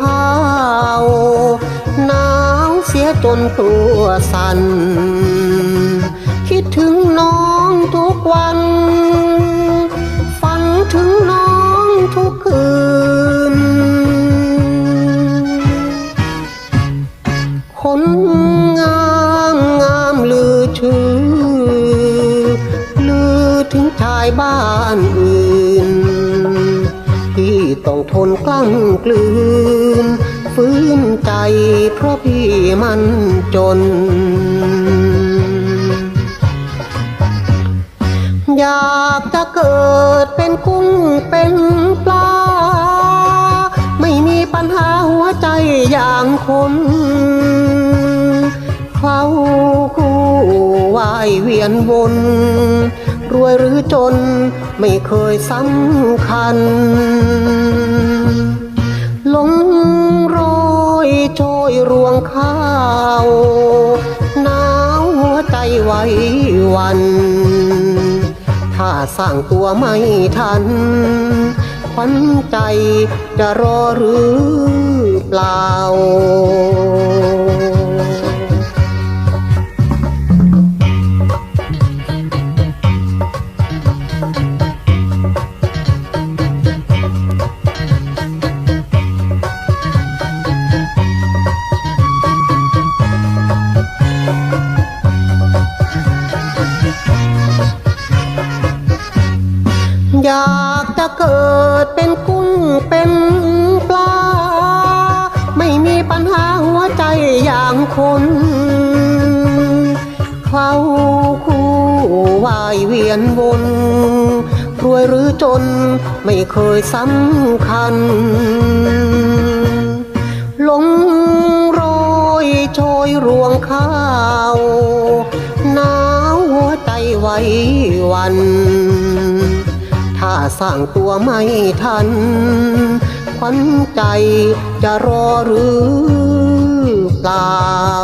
ข้าหนาวเสียจนตัวสั่น คิดถึงน้องทุกวันฟังถึงน้องทุกคืน คนงามงามลือชื่อลือถึงชายบ้านอื่น ต้องทนกลั้นกลืนฟื้นใจเพราะพี่มันจน อยากจะเกิดเป็นกุ้งเป็นปลา ไม่มีปัญหาหัวใจอย่างคนเขาคู่วายเวียนวน รวยหรือจนไม่เคยสำคัญหลงโรยโชยรวงข้าวหนาวหัวใจไว้วัน ถ้าสร้างตัวไม่ทันขวัญใจจะรอหรือเปล่า อยากจะเกิดเป็นกุ้งเป็นปลา ไม่มีปัญหาหัวใจอย่างคนเขาคู่วายเวียนวนรวยหรือจนไม่เคยสำคัญหลงโรยโชยรวงข้าวหนาวหัวใจไว้วันาสร้างตัวไม่ทันขวัญใจจะรอหรือเปล่า